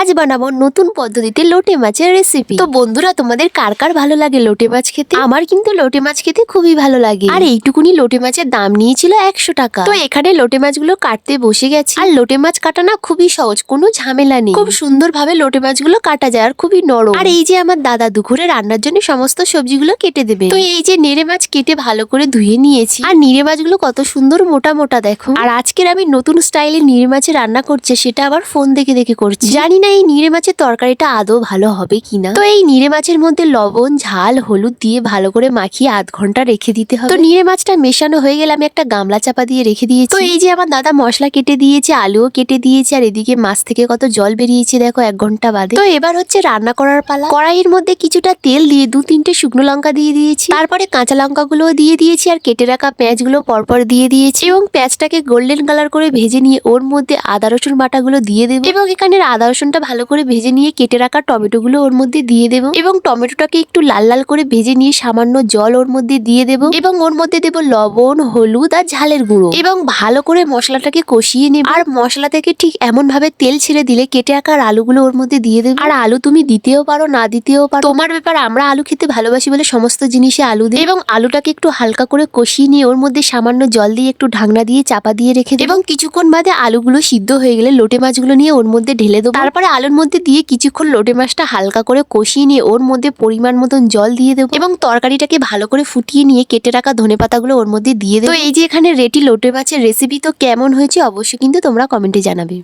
আজ বানাবো নতুন পদ্ধতিতে লোটে মাছের রেসিপি তো বন্ধুরা, তোমাদের কার কার ভালো লাগে লোটে মাছ খেতে? আমার কিন্তু লোটে মাছ খেতে খুবই ভালো লাগে। আর এইটুকুনি লোটে মাছের দাম নিয়েছিল একশো টাকা। তো এখানে লোটে মাছগুলো কাটতে বসে গেছি। আর লোটে মাছ কাটা না খুবই সহজ, কোনো ঝামেলা নেই। খুব সুন্দর ভাবে লোটে মাছগুলো কাটা যায় আর খুবই নরম। আর এই যে আমার দাদা দুপুরে রান্নার জন্য সমস্ত সবজিগুলো কেটে দেবে। তো এই যে নেড়ে মাছ কেটে ভালো করে ধুয়ে নিয়েছি। আর নিড়ে মাছগুলো কত সুন্দর মোটা মোটা দেখো। আর আজকের আমি নতুন স্টাইলে নিড়ে মাছে রান্না করছে, সেটা আবার ফোন দেখে দেখে করছি। জানি না এই নিড়ে মাছের তরকারিটা আদৌ ভালো হবে কিনা? তো এই নিড়ে মাছের মধ্যে লবণ, ঝাল, হলুদ দিয়ে ভালো করে মাখিয়ে আধ ঘণ্টা রেখে দিতে হবে। তো নিড়ে মাছটা মেশানো হয়ে গেলে আমি একটা গামলা চাপা দিয়ে রেখে দিয়েছি। তো এই যে আমার দাদা মশলা কেটে দিয়েছে, আলুও কেটে দিয়েছে, আর এদিকে মাছ থেকে কত জল বেরিয়েছে দেখো এক ঘণ্টা বাদে। তো এবার হচ্ছে রান্না করার পালা। কড়াইয়ের মধ্যে কিছুটা তেল দিয়ে দু তিনটে শুকনো লঙ্কা দিয়ে দিয়েছি। তারপরে কাঁচা লঙ্কাগুলো দিয়ে দিয়েছি আর কেটে রাখা পেঁয়াজগুলো পরপর দিয়ে দিয়েছি এবং পেঁয়াজটাকে গোল্ডেন কালার করে ভেজে নিয়ে ওর মধ্যে আদা রসুন বাটাগুলো দিয়ে দেবো। এবং এখানে আদা রসুনটা ভালো করে ভেজে নিয়ে কেটে রাখা টমেটোগুলো ওর মধ্যে দিয়ে দেবো। এবং টমেটোটাকে একটু লাল লাল করে ভেজে নিয়ে সামান্য জল ওর মধ্যে দিয়ে দেবো। এবং ওর মধ্যে দেবো লবণ, হলুদ আর ঝালের গুঁড়ো। এবং ভালো করে মশলাটাকে কষিয়ে নেব। আর মশলা থেকে ঠিক এমন ভাবে তেল ছেড়ে দিলে কেটে রাখা আলুগুলো ওর মধ্যে দিয়ে দেবো। আর আলু তুমি দিতেও পারো, না দিতেও পারো। তোমার ব্যাপার, আমরা আলু খেতে ভালোবাসি বলে সমস্ত জিনিসে আলু দিই। এবং আলুটাকে একটু হালকা করে কষিয়ে নিয়ে ওর মধ্যে সামান্য জল দিয়ে একটু ঢাকনা দিয়ে চাপা দিয়ে রেখে দেবো। এবং কিছুক্ষণ বাদে আলুগুলো সিদ্ধ হয়ে গেলে লোটে মাছগুলো নিয়ে ওর মধ্যে ঢেলে দেবো। তারপরে আলুর মধ্যে দিয়ে কিছুক্ষণ লোটে মাছটা হালকা করে কষিয়ে নিয়ে ওর মধ্যে পরিমাণ মতন জল দিয়ে দেবো এবং তরকারিটাকে ভালো করে ফুটিয়ে নিয়ে কেটে রাখা ধনে পাতাগুলো ওর মধ্যে দিয়ে দেবো। এই যে এখানে রেটি লোটে মাছের রেসিপি তো কেমন হয়েছে অবশ্যই কিন্তু তোমরা কমেন্টে জানাবে।